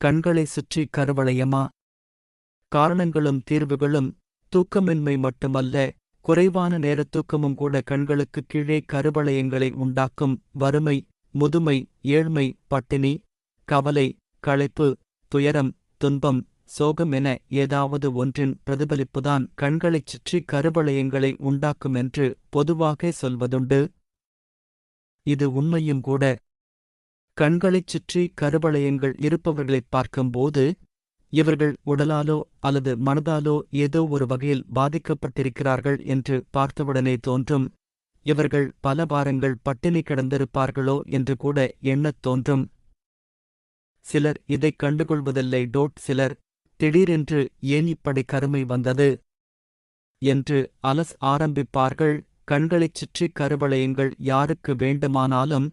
கண்களை சுற்றி கருவளையமா? காரணங்களும் தீர்வுகளும் தூக்கமின்மை மட்டுமல்ல குறைவான நேரத்தூக்கமும் கூட கண்களுக்கு கீழே கருவளையங்களை உண்டாக்கும் வறுமை முதுமை ஏழ்மை பட்டினி கவலை களைப்பு துயரம் துன்பம் சோகம் என ஏதாவது ஒன்றின் பிரதிபலிப்புதான் கண்களைச் சுற்றி கருவளையங்களை உண்டாக்கும் என்று பொதுவாக சொல்வதுண்டு. இது உண்மையும் கூட கண்களைச் சுற்றி கருவளையங்கள் இருப்பவர்களைப் பார்க்கும்போது இவர்கள் உடலாலோ அல்லது மனதாலோ ஏதோ ஒரு வகையில் பாதிக்கப்பட்டிருக்கிறார்கள் என்று பார்த்தவுடனே தோன்றும். இவர்கள் பல வாரங்கள் பட்டினி கிடந்திருப்பார்களோ என்று கூட எண்ணத் தோன்றும். சிலர் இதைக் கண்டுகொள்வதில்லை டோட் சிலர் திடீரென்று ஏன் இப்படி கருமை வந்தது என்று அலஸ் ஆரம்பிப்பார்கள். கண்களைச் சுற்றி கருவளையங்கள் யாருக்கு வேண்டுமானாலும்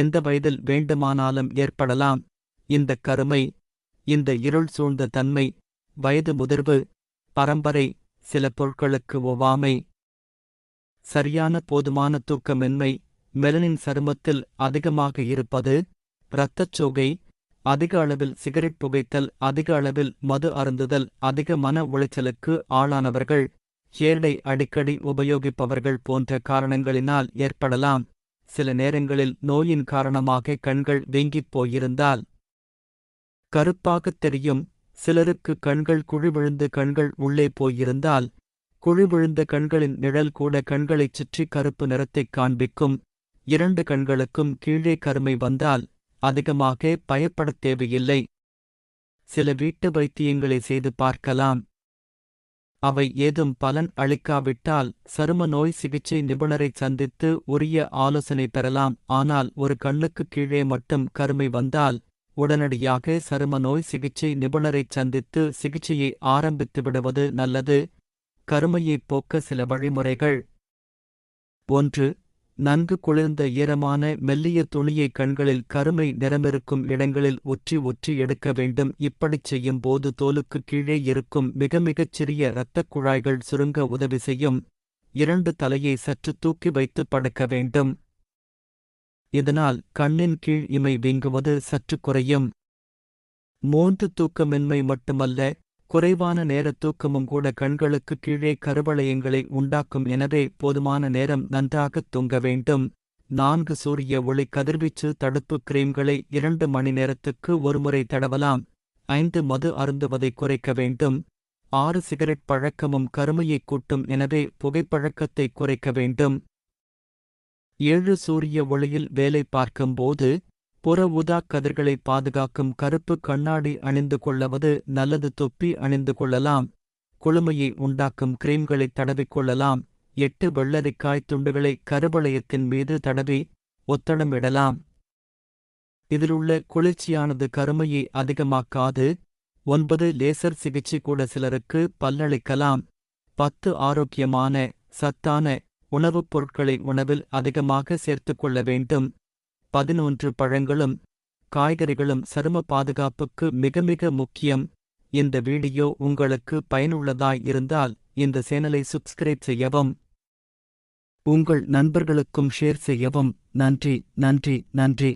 எந்த வயதில் வேண்டுமானாலும் ஏற்படலாம். இந்த கருமை இந்த இருள் சூழ்ந்த தன்மை வயது முதிர்வு பரம்பரை சில பொருட்களுக்கு ஒவ்வாமை. சரியான போதுமான தூக்கமின்மை மெலனின் சருமத்தில் அதிகமாக இருப்பது இரத்தச்சோகை அதிக அளவில் சிகரெட் புகைத்தல் அதிக அளவில் மது அருந்துதல் அதிக மன உளைச்சலுக்கு ஆளானவர்கள் ஏழை அடிக்கடி உபயோகிப்பவர்கள் போன்ற காரணங்களினால் ஏற்படலாம். சில நேரங்களில் நோயின் காரணமாக கண்கள் வீங்கிப் போயிருந்தால். கருப்பாகத் தெரியும் சிலருக்கு கண்கள் குழிவிழுந்து கண்கள் உள்ளே போயிருந்தால். குழிவிழுந்த கண்களின் நிழல் கூட கண்களைச் சுற்றி கருப்பு நிறத்தைக் காண்பிக்கும். இரண்டு கண்களுக்கும் கீழே கருமை வந்தால் அதிகமாக பயப்படத் தேவையில்லை. சில வீட்டு வைத்தியங்களை செய்து பார்க்கலாம். அவை ஏதும் பலன் அளிக்காவிட்டால் சரும நோய் சிகிச்சை நிபுணரை சந்தித்து உரிய ஆலோசனை பெறலாம். ஆனால் ஒரு கண்ணுக்கு கீழே மட்டும் கருமை வந்தால் உடனடியாக சரும நோய் சிகிச்சை நிபுணரைச் சந்தித்து சிகிச்சையை ஆரம்பித்து விடுவது நல்லது. கருமையைப் போக்க சில வழிமுறைகள். ஒன்று நன்கு குளிர்ந்த ஈரமான மெல்லிய துணியை கண்களில் கருமை நிறமிருக்கும் இடங்களில் ஒற்றி ஒற்றி எடுக்க வேண்டும். இப்படிச் செய்யும் போது தோலுக்கு கீழே இருக்கும் மிக மிகச் சிறிய இரத்தக் குழாய்கள் சுருங்க உதவி செய்யும். இரண்டு தலையை சற்று தூக்கி வைத்து படுக்க வேண்டும். இதனால் கண்ணின் கீழ் இமை வீங்குவது சற்று குறையும். மூன்று தூக்கமின்மை மட்டுமல்ல குறைவான நேர தூக்கமும் கூட கண்களுக்கு கீழே கருவளையங்களை உண்டாக்கும் எனவே போதுமான நேரம் நன்றாகத் தூங்க வேண்டும். நான்கு சூரிய ஒளி கதிர்வீச்சு தடுப்பு கிரீம்களை இரண்டு மணி நேரத்துக்கு ஒருமுறை தடவலாம். ஐந்து மது அருந்துவதை குறைக்க வேண்டும். ஆறு சிகரெட் பழக்கமும் கருமையைக் கூட்டும் எனவே புகைப்பழக்கத்தை குறைக்க வேண்டும். ஏழு சூரிய ஒளியில் வேலை பார்க்கும்போது புற ஊதாக் கதிர்களை பாதுகாக்கும் கருப்பு கண்ணாடி அணிந்து கொள்ளவது நல்லது. தொப்பி அணிந்து கொள்ளலாம். குளுமையை உண்டாக்கும் கிரீம்களை தடவிக் எட்டு வெள்ளரிக்காய் துண்டுகளை கருவளையத்தின் மீது தடவி ஒத்தடமிடலாம். இதிலுள்ள குளிர்ச்சியானது கருமையை அதிகமாக்காது. ஒன்பது லேசர் சிகிச்சை கூட சிலருக்கு பல்லளிக்கலாம். பத்து ஆரோக்கியமான சத்தான உணவுப் பொருட்களை உணவில் அதிகமாக சேர்த்துக் கொள்ள வேண்டும். பதினொன்று பழங்களும் காய்கறிகளும் சரும பாதுகாப்புக்கு மிக மிக முக்கியம். இந்த வீடியோ உங்களுக்கு பயனுள்ளதாய் இருந்தால் இந்த சேனலை சப்ஸ்கிரைப் செய்யவும் உங்கள் நண்பர்களுக்கும் ஷேர் செய்யவும். நன்றி நன்றி நன்றி.